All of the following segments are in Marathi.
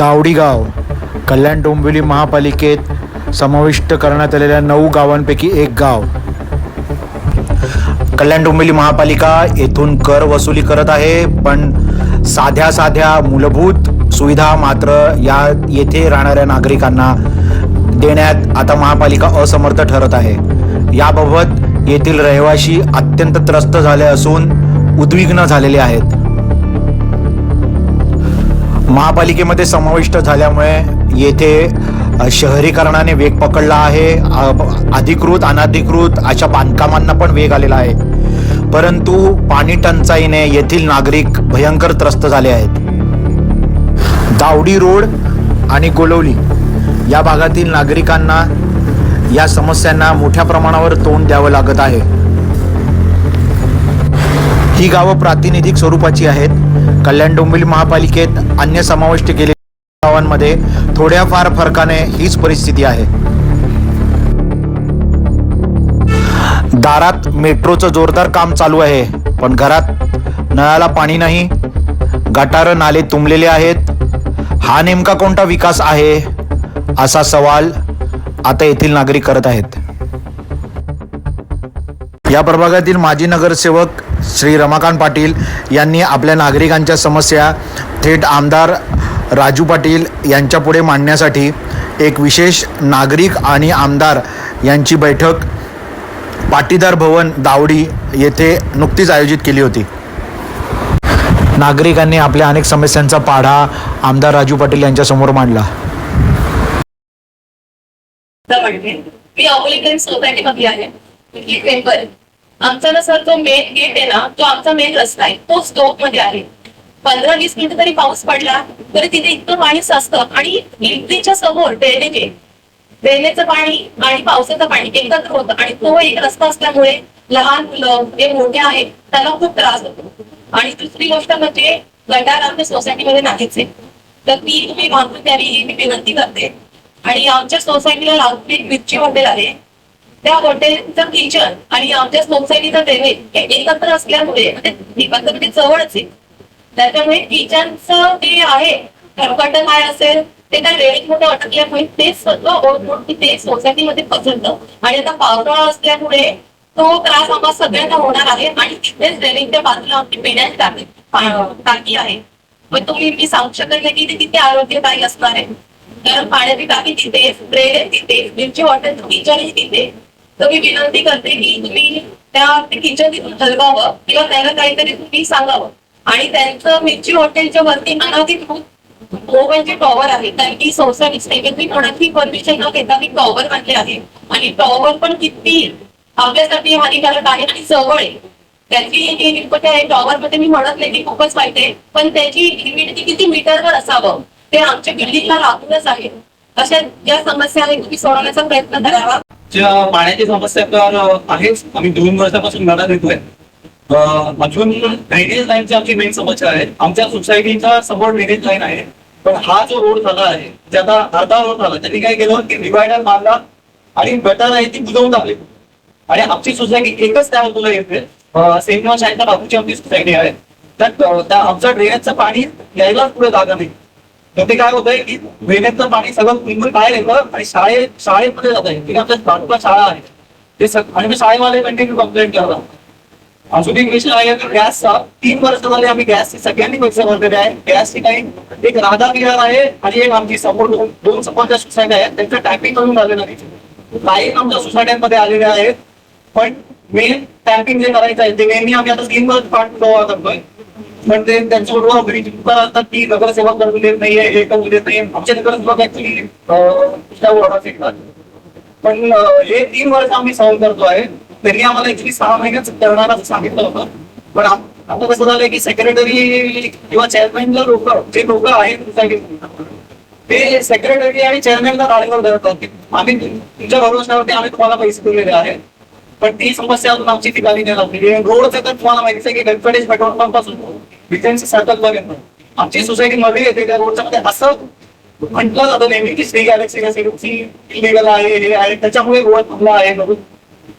दावडीगाव कल्याण डोंबिवली महापालिकेत समाविष्ट करण्यात आलेल्या नऊ गावांपैकी एक गाव. कल्याण डोंबिवली महापालिका येथून कर वसुली करत आहे पण साध्या साध्या मूलभूत सुविधा मात्र या येथे राहणाऱ्या नागरिकांना देण्यात आता महापालिका असमर्थ ठरत आहे. याबाबत येथील रहिवासी अत्यंत त्रस्त झाले असून उद्विग्न झालेले आहेत. महापालिकेमध्ये समाविष्ट झाल्यामुळे येथे शहरीकरणाने वेग पकडला आहे. अधिकृत अनाधिकृत अशा बांधकामांना पण वेग आलेला आहे. परंतु पाणी टंचाईने येथील नागरिक भयंकर त्रस्त झाले आहेत. दावडी रोड आणि गोलवली या भागातील नागरिकांना या समस्यांना मोठ्या प्रमाणावर तोंड द्यावं लागत आहे. ही गावं प्रातिनिधिक स्वरूपाची आहेत. कल्याण डोंबिवली महापालिकेत अन्य समाविष्ट केलेल्या गावांमध्ये थोड्याफार फरकाने हीच परिस्थिती आहे. दारात मेट्रोचं जोरदार काम चालू आहे पण घरात नळाला पाणी नाही गटार नाले तुंबलेले आहेत. हा नेमका कोणता विकास आहे असा सवाल आता येथील नागरिक करत आहेत. या प्रभागातील माजी नगरसेवक श्री रमाकांत पाटील यांनी आपल्या नागरिकांच्या समस्या थेट आमदार राजू पाटील यांच्यापुढे मांडण्यासाठी एक विशेष नागरिक आणि आमदार यांची बैठक पाटीदार भवन दावडी येथे नुकतीच आयोजित केली होती. नागरिकांनी आपल्या अनेक समस्यांचा पाढा आमदार राजू पाटील यांच्यासमोर मांडला. मी आमचा ना सर जो मेन गेट आहे ना तो आमचा मेन रस्ता आहे. तो स्टोकमध्ये आहे. पंधरा वीस मिनिटं तरी पाऊस पडला तरी तिथे इतकं पाणी साचतं आणि इडलीच्या समोर ड्रेनेज आहे. ड्रेनेजचं पाणी आणि पावसाचं पाणी एकत्र होतं आणि तो एक रस्ता असल्यामुळे लहान मुलं जे मोठे आहेत त्यांना खूप त्रास होतो. आणि दुसरी गोष्ट म्हणजे गटार आमच्या सोसायटीमध्ये नाहीच आहे. तर ती तुम्ही मागून द्यावी ही मी विनंती करते. आणि आमच्या सोसायटीला लागून एक मिरची हॉटेल आहे. त्या हॉटेलचं किचन आणि आमच्या सोसायटीचं ड्रेनेज हे एकत्र असल्यामुळे म्हणजे म्हणजे जवळच आहे. त्याच्यामुळे किचनचं जे आहे कर्कट काय असेल ते त्या ड्रेनेजमध्ये अटकल्यामुळे ते सगळं ओढून ते सोसायटीमध्ये पसरतं. आणि आता पावसाळा असल्यामुळे तो त्रास आम्हाला सगळ्यांना होणार आहे आणि तिथेच ड्रेनेजच्या बाजूला आमची पिण्याची टाकी टाकी आहे. पण तुम्ही मी सांगू शकत नाही की ते तिथे आरोग्यदायी असणार आहे. कारण पाण्याची टाकी तिथे ड्रेनेज तिथे मिरची हॉटेल किचन तिथे. तर मी विनंती करते की तुम्ही त्या किचन तिथून हलवावं किंवा त्याला काहीतरी तुम्ही सांगावं. आणि त्यांचं मिरची हॉटेलच्या वरती अनाधिकृत मोबाईलचे टॉवर आहे. कारण की सोसायटी मी कोणाची परमिशन न घेता मी टॉवर बांधले आहे. आणि टॉवर पण किती आपल्यासाठी हानिकारक आहे आणि जवळ आहे. त्याची जी आहे. टॉवर मध्ये मी म्हणत नाही की खूपच वाईट आहे. पण त्याची लिमिट किती मीटरवर असावं? ते आमच्या बिल्डिंगला लागूनच आहे. अशा ज्या समस्या आहेत तुम्ही सोडवण्याचा प्रयत्न करावा. पाण्याची समस्या तर आहेच. आम्ही दोन वर्षापासून लढा देतोय अजून ड्रेनेज लाईनची आमची मेन समस्या आहे. आमच्या सोसायटीच्या समोर ड्रेनेज लाईन आहे. पण हा जो रोड झाला आहे जे अर्धा रोड झाला त्यांनी काय केलं? की डिवायडर मारला आणि गटर आहे ती बुजवून टाकली. आणि आमची सोसायटी एकच त्या बाजूला येते सेंट शाळेच्या बाजूची आमची सोसायटी आहे. त्यात आमचा त्या आमच्या ड्रेनेजचं पाणी यायलाच पुढे जागा नाही. तर ते काय होतंय की ड्रेनेजचं पाणी सगळं मुंबई बाहेर येतं आणि शाळे शाळेमध्ये जात आहे आमच्या बाजूला शाळा आहे ते आणि मी शाळेवाले कंटिन्यू कंप्लेंट करतात अजून एक विषय आहे की गॅसचा. तीन वर्ष झाले आम्ही गॅसची सगळ्यांनी पैसे भरलेले आहे. गॅसची काही एक राधा विहार आहे आणि एक आमची समोर दोन समोरच्या सोसायट्या आहेत. त्यांचं टॅपिंग करून झालेलं नाही काही आमच्या सोसायट्यांमध्ये आलेले आहेत. पण मेन टॅपिंग जे करायचं आहे ते मेनली आम्ही आता तीन वर्ष गोवा करतोय पण ते त्यांच्याबरोबर ब्रिज असतात की नगरसेवा करू देत नाहीये हे करू देत नाही आमच्या नगरसेवक ऍक्च्युली पण हे तीन वर्ष आम्ही सहन करतो आहे त्यांनी आम्हाला ऍक्च्युली सहा महिन्यात करणार असं सांगितलं होतं. पण आता कसं झालंय की सेक्रेटरी किंवा चेअरमॅनला लोक जे लोक आहेत ते सेक्रेटरी आणि चेअरमॅनला गाडीवर धरतात आम्ही तुमच्या भरोशावरती आम्ही तुम्हाला पैसे दिलेले आहेत. पण ती समस्या अजून आमची ठिकाणी नाही लागली. रोडचं तर तुम्हाला माहितीच आहे की गणपती पेट्रोल पंपासून पासून विजयनची सर्कल आमची सोसायटी मध्ये येते त्या रोडच्या मध्ये असं म्हटलं जातं नेहमी की श्री गॅलेक्सी इलिगल आहे हे आहे त्याच्यामुळे रोड थांबला आहे म्हणून.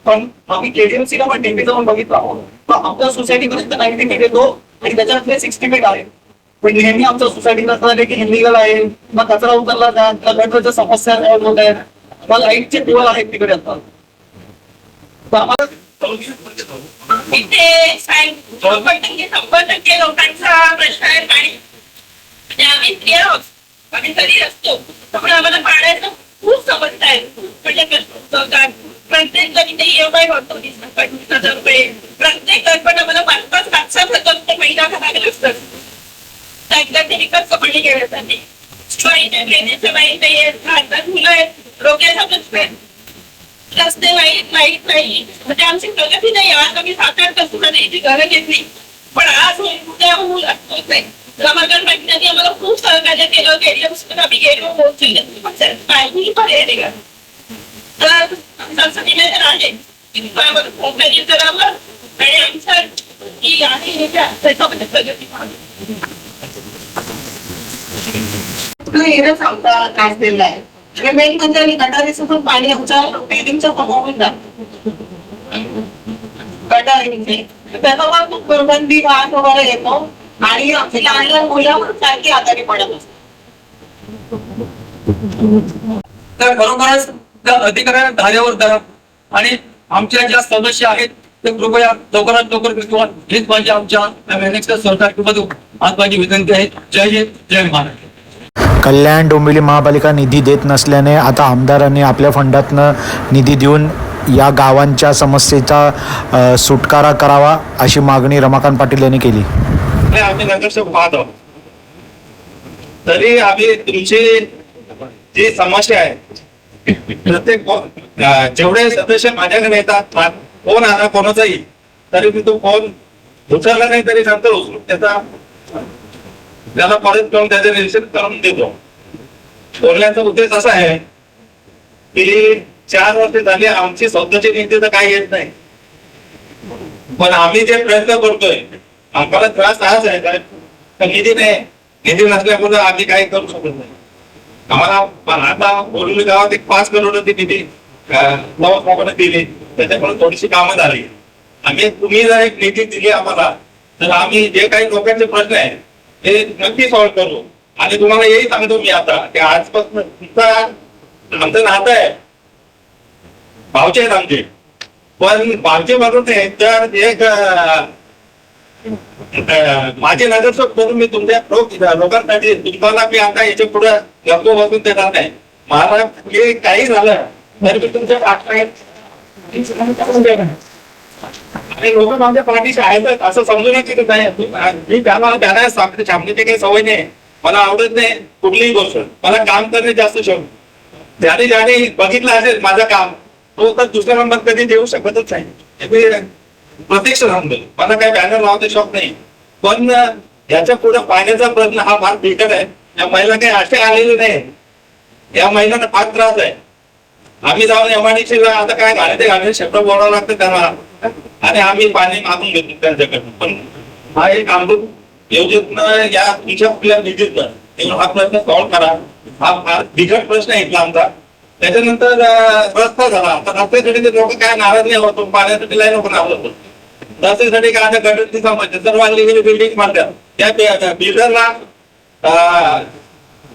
पण आम्ही केडीएमसीला पण नेहमी जाऊन बघितलं तर आमच्या सोसायटीपर्यंत नाईन्टी फीट येतो आणि त्याच्यातले सिक्स्टी फीट आहे. पण नेहमी आमच्या सोसायटीला असं झालं की इलिगल आहे. मग कचरा उतरला त्या गटरच्या समस्या होत आहेत मग लाईटचे टेबल आहेत तिकडे आता. आम्हाला इथे शंभर टक्के शंभर टक्के लोकांचा प्रश्न आहे. पाणी म्हणजे आम्ही स्त्रिया आहोत आम्ही असतो. त्यामुळे आम्हाला पाण्याचं खूप समस्या आहे. म्हणजे प्रत्येक जण इथे EMI भरतो वीस हजार रुपये. प्रत्येक जण पण आम्हाला पाच पाच सात सात हजार रुपये महिना भरावे लागतात त्यातल्या ते विकत कपडे घेण्यासाठी किंवा इथे ड्रेनेजच्या आहेत मुलं आहेत. रोग्याचा प्रश्न आहे. रस्ते वाईट वाईट नाही म्हणजे आमची प्रगती नाही आज आम्ही सात आठ वर्षांनी घरं घेतली पण आज उद्या होईल असं नाही. रमाकांत पाटलांनी आम्हाला खूप सहकार्य केलं गेल्या आम्ही गेलो होत काही पर्याय का तर आमचं निवेदन आहे की आम्हाला करावं आणि आमचं ही आहे त्याच्यामध्ये प्रगती येणं सांगता काय दिलं आहे म्हणजे पाणी आमच्या बिल्डिंगच्या गटारीचे खूप दुर्गंधी वगैरे येतो. आणि लहान लहान सारखी आजारी पडत तर खरोखरच त्या अधिकाऱ्यांना धाऱ्यावर धरा आणि आमच्या ज्या सदस्य आहेत ते कृपया लवकरात लवकर किंवा हीच माझी आमच्या मॅनेजच्या आज माझी विनंती आहे. जय हिंद जय महाराष्ट्र. कल्याण डोंबिवली महापालिका निधी देत नसल्याने आता आमदारांनी आपल्या फंडातनं निधी देऊन या गावांच्या समस्येचा सुटकारा करावा अशी मागणी रमाकांत पाटील यांनी केली. आम्ही नगरसेवक पाहत आहोत. तरी आम्ही तुमची जी समस्या आहे प्रत्येक जेवढे सदस्य माझ्याकडे येतात मा- फोन आला कोणाचाही तरी मी तो फोन उचलला नाही तरी नंतर त्याचा त्याला परत करून त्याचे निरीक्षण करून देतो. बोलण्याचा उद्देश असा आहे की चार वर्ष झाली आमची स्वतःची नीती तर काही येत नाही. पण आम्ही जे प्रयत्न करतोय आम्हाला त्रास हाच आहे कारण तर निधी नाही. निधी नसल्यामुळे आम्ही काही करू शकत नाही. आम्हाला पण आता बोरिवली गावात एक पाच ती निधी अं, दिली. त्याच्यामुळे थोडीशी कामं झाली. आम्ही तुम्ही जर एक निधी दिली आम्हाला तर आम्ही जे काही लोकांचे प्रश्न आहेत ते नक्की सॉल्व्ह करू. आणि तुम्हाला हेही सांगतो मी आता की आजपासून तुमचा आमचं नातं आहे. भावचे आहेत आमचे. पण भावचे म्हणून नाही तर एक माझे नगरसेवक म्हणून मी तुमच्या लोक- लोकांसाठी तुम्हाला मी आता याच्यापुढे गप्पो बसून देणार नाही. मला हे काही झालं तर मी तुमच्या पाठीमागे आणि लोक माझ्या पाठीशी आहेत. असं समजून तिथे नाही. मी त्याला त्याला सांगते छापण्याची काही सवय नाही. मला आवडत नाही कुठलीही गोष्ट. मला काम करणे जास्त शौक ज्याने ज्याने बघितलं असेल माझं काम तो तर दुसऱ्या नंबर कधी देऊ शकतच नाही. हे प्रत्यक्ष सांगतो मला काही बॅनर लावते शौक नाही. पण याच्यापुढे पाण्याचा प्रश्न हा फार बिकट आहे. या महिला काही असे आलेले नाही. या महिलांना फार त्रास आहे. आम्ही जाऊन एमआयडीसीला आता काय घाले ते घाले शब्द बोलावं लागतं त्यांना. आणि आम्ही पाणी मागून घेतो त्यांच्याकडून. पण हा एक आंदोलन योजनेतनं या तुमच्या आपल्या निधीतनं हा प्रश्न सॉल्व्ह करा. हा फार बिकट प्रश्न आहे आमचा. त्याच्यानंतर रस्ता झाला. तर रस्त्यासाठी ते लोक काय नाराज नाही होतो. पाण्यासाठी लाईन ओपन आवडतो रस्त्यासाठी काय आता गटरची समस्या. वाढली गेली बिल्डिंग मारतात. त्या बिल्डरला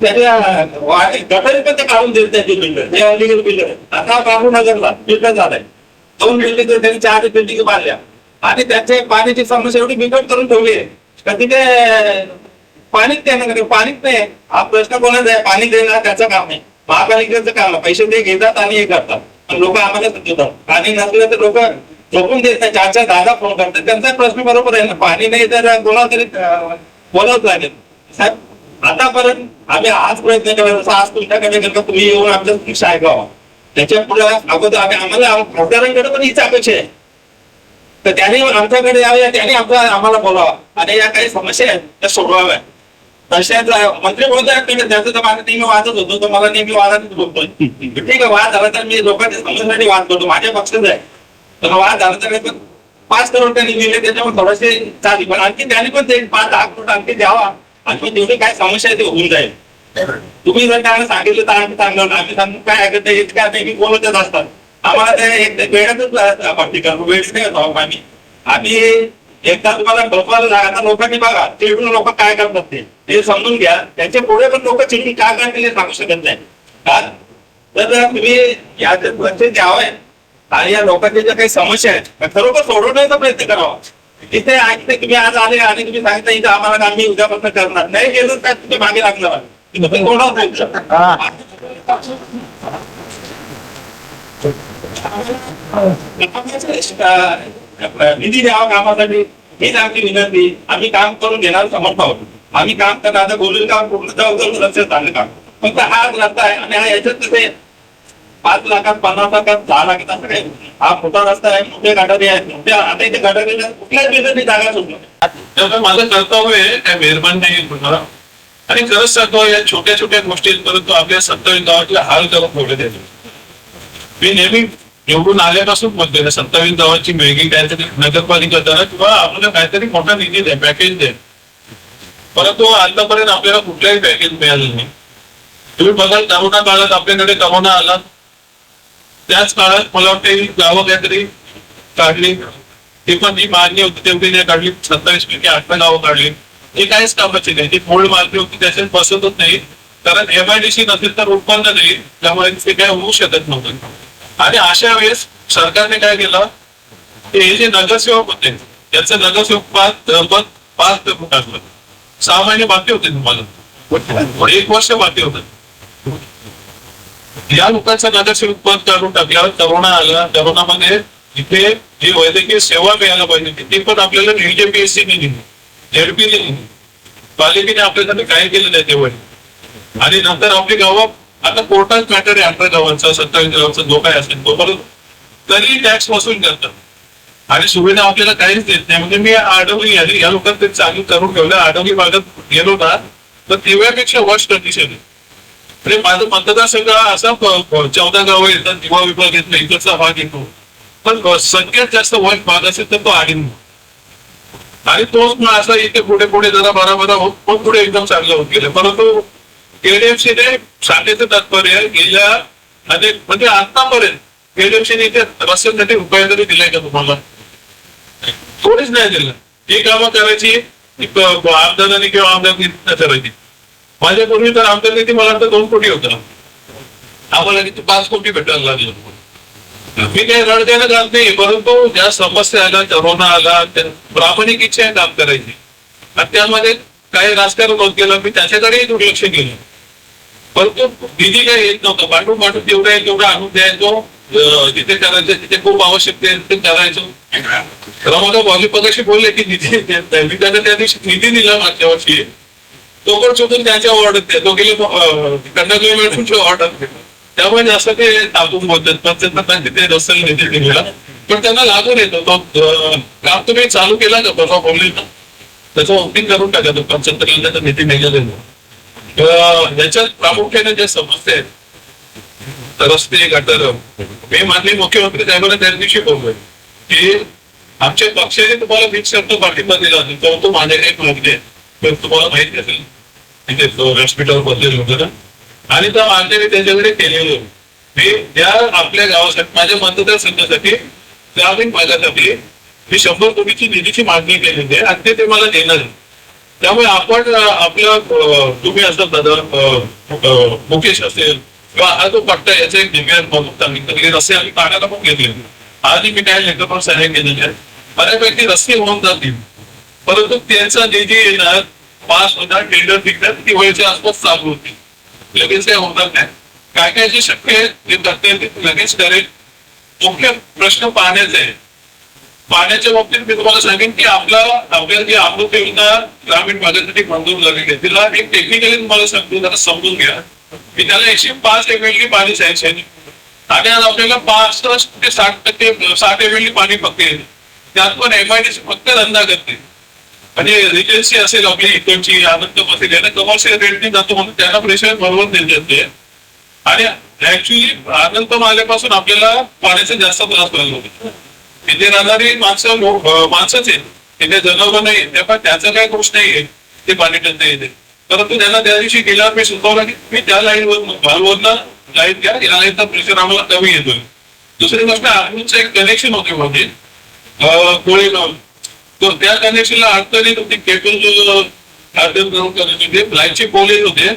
त्याच्या गटर पण ते काढून देत त्याची बिल्डर ते अलिगल बिल्डर आता बाबू नगरला बिल्डर झालाय. दोन बिल्डिंग त्यांनी चार बिल्डिंग बांधल्या आणि त्यांच्या पाण्याची समस्या एवढी बिकट करून ठेवली आहे का तिथे पाणीच नाही पाणीच नाही. हा प्रश्न कोणाचा आहे? पाणी देणार त्याचं काम आहे. महापालिकेचं काम आहे. पैसे ते घेतात आणि हे करतात. पण लोक आम्हाला देतात पाणी नसलं तर लोक झोपून देत नाही. चार चार दादा फोन करतात. त्यांचा प्रश्न बरोबर आहे ना. पाणी नाही तर कोणाला तरी बोलावत लागेल. साहेब आतापर्यंत आम्ही आज प्रयत्न केला. जसं आज तुमच्याकडे तुम्ही येऊन आमच्या शिक्षा ऐकावा. त्याच्या पुढे अगोदर आम्ही आम्हाला खासदारांकडे पण हीच अपेक्षा आहे. तर त्याने आमच्याकडे यावे त्याने आमचा आम्हाला बोलावा. आणि या काही समस्या आहेत त्या सोडवाव्या. तशाच मंत्री बोलतोय त्याचं तर माझं नेहमी वादच होतो तो मला नेहमी वादातच बोलतोय. ठीक आहे वाद झाला तर मी लोकांच्या समस्यासाठी वाद करतो. माझ्या पक्षाच आहे. तर वाद झाला तर पण पाच करोड त्यांनी दिले त्याच्यामुळे थोडेसे चालेल पण आणखी त्याने पण ते पाच दहा करोड आणखी द्यावा. आणखी तेवढी काय समस्या आहे ते होऊन जाईल. तुम्ही जर काय सांगितलं तर आम्ही सांगणार. आम्ही सांगू काय ऐकत नाही काय नाही बोलतच असतात. आम्हाला ते एक वेळातच भरती करतो वेळच नाही होतो आम्ही. आम्ही एकदा तुम्हाला बसवायला जागा आता लोकांनी बघा चिडून लोक काय करतात ते. समजून घ्या. त्यांच्या पुढे पण लोक चिडून काय करतील सांगू शकत नाही. का? तर तुम्ही याचे लक्ष द्यावं आणि या लोकांच्या ज्या काही समस्या आहेत खरोखर सोडवण्याचा प्रयत्न करावा. इथे ऐकते तुम्ही आज आले आणि तुम्ही सांगितलं इथं आम्हाला आम्ही उद्यापासून करणार. नाही गेलो काय तुम्ही मागे लागणार. आहे. तुम्ही कोणावर बोलू शकता निधी द्यावा कामासाठी हीच आमची विनंती आम्ही काम करून घेणार समर्थ आहोत आम्ही काम करणार आता बोलून काम पूर्ण जवळजवळ लक्ष झालं काम फक्त हा रस्ता आहे आणि हा याच्यात कसे पाच लाखात पन्नास लाखात दहा लाखात असं काही हा मोठा रस्ता आहे मोठे गटारी आहेत मोठ्या आता इथे गटारी कुठल्याच बिल्डरनी जागा सुटणार माझं कर्तव्य आहे काय मेहरबान नाही आणि खरंच सांगतो या छोट्या छोट्या गोष्टी परंतु आपल्या सत्तावीस गावातले हाल करून ठेवले देतो मी नेहमी निवडून आल्यापासून बोलतोय ना सत्तावीस गावाची वेगळी काहीतरी नगरपालिका करा किंवा आपल्याला काहीतरी मोठा निधी द्या पॅकेज द्या. परंतु आतापर्यंत आपल्याला कुठलाही पॅकेज मिळालं नाही. तुम्ही बघाल करोना काळात आपल्याकडे करोना आला. त्याच काळात मला वाटतं ही गावं काहीतरी काढली. ते पण जी मागणी होती तेवढी नाही काढली. सत्तावीस पैकी आठव्या गावं काढली. हे काहीच कामाचे नाही. ती मूळ मालकी होती त्याच्यात बसतच नाही. कारण एमआयडीसी नसेल तर उत्पन्न नाही. त्यामुळे ते काय होऊ शकत नव्हतं. आणि अशा वेळेस सरकारने काय केलं? हे जे नगरसेवक होते त्याचं नगरसेवक पाच पद पाच करून टाकलं. सहा महिने बाकी होते तुम्हाला. एक वर्ष बाकी होतं. या लोकांचा नगरसेवक पद काढून टाकल्यावर करोना आला. करोनामध्ये इथे जी वैद्यकीय सेवा मिळायला पाहिजे ती पण आपल्याला डीजेपीएससी दिली. झेडपीने पालिकेने आपल्यासाठी काय केलं नाही तेव्हा? आणि नंतर आपली गावं आता कोर्टात मॅटर आहे अठरा गावांचा सत्तावीस गावांचा जो काय असेल तो. परत तरी टॅक्स वसूल करतात. आणि सुविधा आपल्याला काहीच देत नाही. म्हणजे मी आडवली आली. या लोकांना ते चालू करून ठेवलं. आडवली भागात गेलो ना तर तेव्हापेक्षा वर्ष कंडिशन आहे. म्हणजे माझं मतदारसंघ असा चौदा गावं येतात युवा विभाग येतो इकडचा भाग येतो. पण सगळ्यात जास्त वर्ष भाग असेल तर तो आडिंग आणि तोच मग असा इथे पुढे पुढे जरा बरा बरा होत पण पुढे एकदम चांगलं होत गेलं. परंतु केडीएफसीने सांगायचं तात्पर्य गेल्या अनेक म्हणजे आतापर्यंत केडीएफसीने इथे रस्त्यासाठी उपाय तरी दिलाय का तुम्हाला? कोणीच नाही दिलं. ही कामं करायची आमदारांनी किंवा आमदारांनी करायची. माझ्यापूर्वी तर आमदार निधी मला वाटतं दोन कोटी होता. आम्हाला किती पाच कोटी भेटायला लागलं. मी काही रडद्याला जात नाही परंतु ज्या समस्या आल्या करोना आला त्या प्रामाणिक इच्छा आहे काम करायची. आणि त्यामध्ये काही राजकारण होत गेलं मी त्याच्याकडेही दुर्लक्ष केलं. परंतु निधी काही येत नव्हतं. पाठवून पाठवून जेवढा येईल तेवढा आणून द्यायचो. जिथे करायचं तिथे खूप आवश्यक ते तिथे करायचो. रमादा भाजीपदाशी बोलले की निधी देत नाही मी त्यांना त्या दिवशी निधी दिला मागच्या वर्षी. तो पण चुकून त्यांच्या ऑर्डर तो गेले कर्नाटक मिळून ऑर्डर त्यामुळे जास्त ते टाकून बोलतात पण त्यांना ते रस्त्याला निधी दिलेला पण त्यांना लागून येतो. तो काम तुम्ही चालू केला का परवा बोलले ना त्याचं ओपनिंग करून टाका. तो पंच्याहत्तर त्याचा निधी निघाले याच्यात प्रामुख्याने ज्या समस्या आहेत रस्ते गटर मी माननीय मुख्यमंत्री साहेबांना त्या दिवशी बोललोय की आमच्या पक्षाने तुम्हाला फिक्स शब्द पाठिंबा दिला असेल तो तो माझ्याकडे काही मागणी आहे. तर तुम्हाला माहिती असेल तिथे तो व्यासपीठावर बदलेल आणि त्या मागण्याने त्याच्याकडे केलेलं. मी त्या आपल्या गावासाठी माझ्या मतदारसंघासाठी ग्रामीण भागासाठी मी शंभर कोटीची निधीची मागणी केलेली आहे आणि ते- मला देणार त्यामुळे आपण आपल्या आपलं तुम्ही असं दादा मुकेश असेल किंवा हा जो पट्टा याचा एक दिव्यांग रस्ते आम्ही पाण्याला पण घेतले आधी मी काय लेखक पण सहाय्य केलेले आहे बऱ्यापैकी रस्ते होऊन जातील. परंतु त्यांचा निधी येणार पाच हजार टेंडर निघतात ती वेळेच्या आसपास चालू होती लगेच काही होणार नाही. काय काय जे शक्य आहे ते करता येईल ते लगेच करेल. मुख्य प्रश्न पाण्याचे आहे पाण्याच्या बाबतीत मी तुम्हाला सांगेन की आपला आपल्याला जी अमृत योजना ग्रामीण भागासाठी मंजूर झालेली आहे तिला एक टेक्निकली तुम्हाला सांगतो जरा समजून घ्या. की त्याला एकशे पाच एम एल पाणी सँक्शन आणि आज आपल्याला पासष्ट ते साठ टक्के साठ एम एल पाणी फक्त येते त्यात पण एमआयडीसी फक्त धंदा करते म्हणजे रिजन्सी असेल आपली इकडची आनंद असेल यांना कमर्शियल रेटने जातो म्हणून त्यांना प्रेशर बरोबर देत जाते आणि ऍक्च्युली आनंद आल्यापासून आपल्याला पाण्याचा जास्त त्रास व्हायला होतो तिथे राहणारी माणसं माणसंच आहेत. तिथे जनावर नाही त्यामुळे त्याचा काही दोष नाहीये ते पाणी टंचाई येते परंतु त्यांना त्या दिवशी गेल्यावर मी सुचवलं की मी त्या लाईनवर भालवरनं लाईन घ्या. या लाईनचा प्रेशर आम्हाला कमी येतोय. दुसरी गोष्ट आर्मीचं एक कनेक्शन होते म्हणजे कोळेगाव. तो त्या कनेक्शनला अडचणी होती केबल अडचण करून करायची होती लाईटचे पोलीस होते.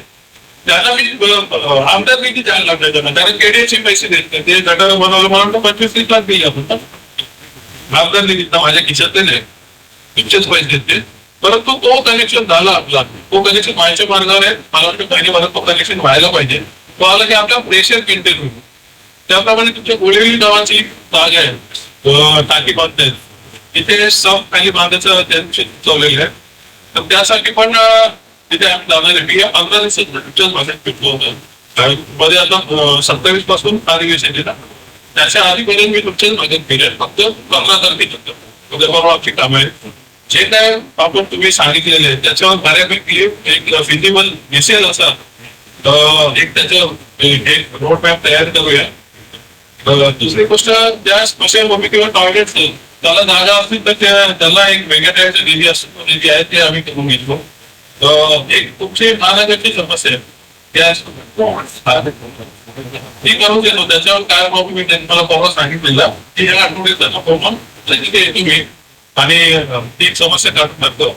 त्याला मी आमदार किती जायला लागले त्यांना? कारण केडीएचे पैसे देत नाही. ते गटार बनवलं म्हणून पंचवीस तीस लाख दिले आपण आमदार निधीतनं माझ्या खिशातले नाही. तुमचेच पैसे देते परंतु तो कनेक्शन झाला आपला. तो कनेक्शन व्हायच्या मार्गावर आहे. मला वाटतं काही मला तो कनेक्शन व्हायला पाहिजे. तो आला की आपला प्रेशर मेंटेन होईल. त्याप्रमाणे तुमच्या गोळेवली नावाची बाग आहे. अं, टाकी बांधते तिथे सब काही बांधायचं त्यांचे चाललेलं आहे. तर त्यासाठी पण तिथे आम्ही मी पंधरा दिवसात तुमच्याच भाषेत पिकलो होतं मध्ये आता सत्तावीसपासून अधिवेशन आहे ना? त्याच्या आधीपर्यंत मी तुमच्याच भाषेत फिरेल फक्त पंधरा तारखेच म्हणजे उद्या परवा आमची काम आहे जे काय आपण तुम्ही सांगितलेले आहे त्याच्यावर बऱ्यापैकी एक फिजिबल दिसेल असा. एक त्याचं एक रोड मॅप तयार करूया. दुसरी गोष्ट ज्या मम्मी किंवा टॉयलेट त्याला जागा असतील तर त्याला एक वेगळ्या टाईपचा निधी असतो निधी म्हणजे आहे ते आम्ही करून घेतो. एक तुमची महानगरची समस्या आहे. ती करून देतो त्याच्यावर काय बाबू मी त्यांनी मला फॉर्म सांगितलेला की या आठवड्यात त्यांना मी आणि ती समस्या काढून टाकतो.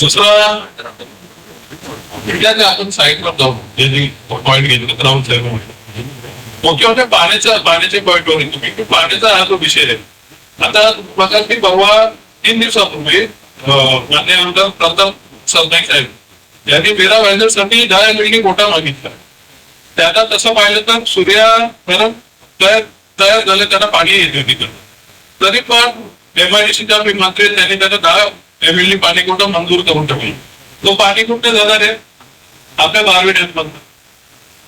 दुसरा आपण साईडला जाऊ पॉईंट घेतलं ग्राउंड मुख्य म्हणजे पाण्याचा पाण्याचे पॉईंट वर तुम्ही पाण्याचा हा जो विषय आहे आता बघा की परवा तीन दिवसापूर्वी अं, मान्य आमदार प्रताप सरनाईक साहेब यांनी मेरा व्हायझरसाठी दहा एमएलडी कोटा मागितला. त्याला तसं पाहिलं तर सूर्या मॅडम तयार तयार झाले त्यांना पाणी येते तिथं. तरी पण एमआयडीसीच्या मंत्री आहेत, त्यांनी त्यांना दहा एमएलडी पाणी कोटा मंजूर करून टाकले तो पाणी कुठे जाणार आहे? आपल्या बारवे डॅममधनं.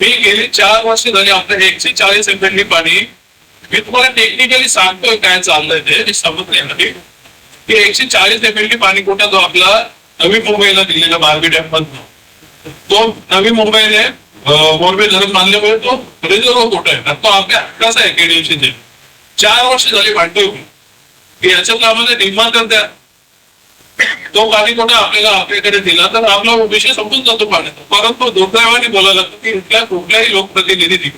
मी गेली चार वर्ष झाली आपल्या एकशे चाळीस एमएलडी पाणी मी तुम्हाला टेक्निकली सांगतोय काय चाललंय ते हे समजण्यासाठी की एकशे चाळीस एमएलडी पाणी कोटा जो आपला नवी मुंबईला दिलेला बारबी डॅम मधून. तो नवी मुंबईने मोरबे धरण बांधल्यामुळे तो रिझर्व कोटा आहे? तो आपल्या हक्काचा आहे केडीएफसीचे चार वर्ष झाली भांडतोय की याच्यातला आम्हाला निर्माण करत्या. तो पाणी कोटा आपल्याला आपल्याकडे दिला तर आपला विषय संपून जातो पाण्याचा. परंतु दुर्दैवाने बोलायला लागतो की इथल्या कुठल्याही लोकप्रतिनिधींनी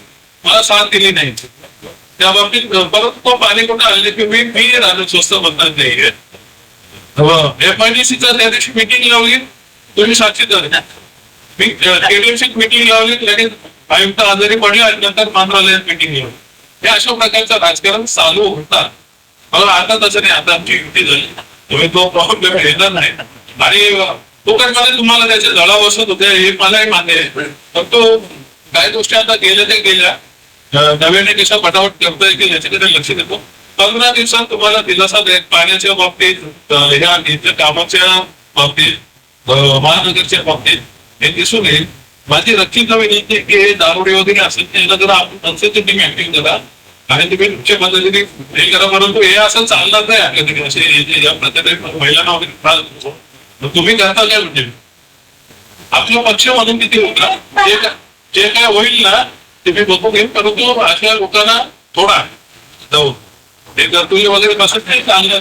मला साथ दिली नाही. त्या बाबतीत परत तो पाणी कोटा आले की मी मी राहिलो स्वस्त म्हणतात नाहीये एमआयडीसीचा त्या दिवशी मिटिंग लावली तुम्ही साक्षीदार आहे. मी केडीएमसी मिटिंग लावली लगेच आयुक्त आजारी पडले आणि नंतर मंत्रालयात मिटिंग लावली. हे अशा प्रकारचं राजकारण चालू होता. मला आता तसं नाही आता आमची युक्ती झाली. तुम्ही तो प्रॉब्लेम घेतला नाही. आणि तो काय मला तुम्हाला त्याचे जळा बसत होते हे मलाही मान्य आहे. फक्त काही गोष्टी आता गेल्या त्या गेल्या नव्याने कशा पटावट करता येतील याच्याकडे लक्ष देतो. पंधरा दिवसात तुम्हाला दिलासा देत पाण्याच्या बाबतीत ह्या इथल्या कामाच्या बाबतीत महानगरच्या बाबतीत हे दिसून येईल. माझी रक्षित विनंती आहे की हे दारुडे वगैरे असेल त्याला जरा आपण तुम्ही ऍक्टिंग करा. आणि तुम्ही तुमच्या पद्धतीने हे करा परंतु हे असं चालणार नाही आपल्याकडे असे या प्रकारे महिलांना वगैरे त्रास होतो. तुम्ही करता काय म्हणजे? आपला पक्ष म्हणून किती होता? जे काय होईल ना ते मी बघू घेईन परंतु अशा लोकांना थोडा जाऊन ते कर्तव्य वगैरे कसं काही चांगल्या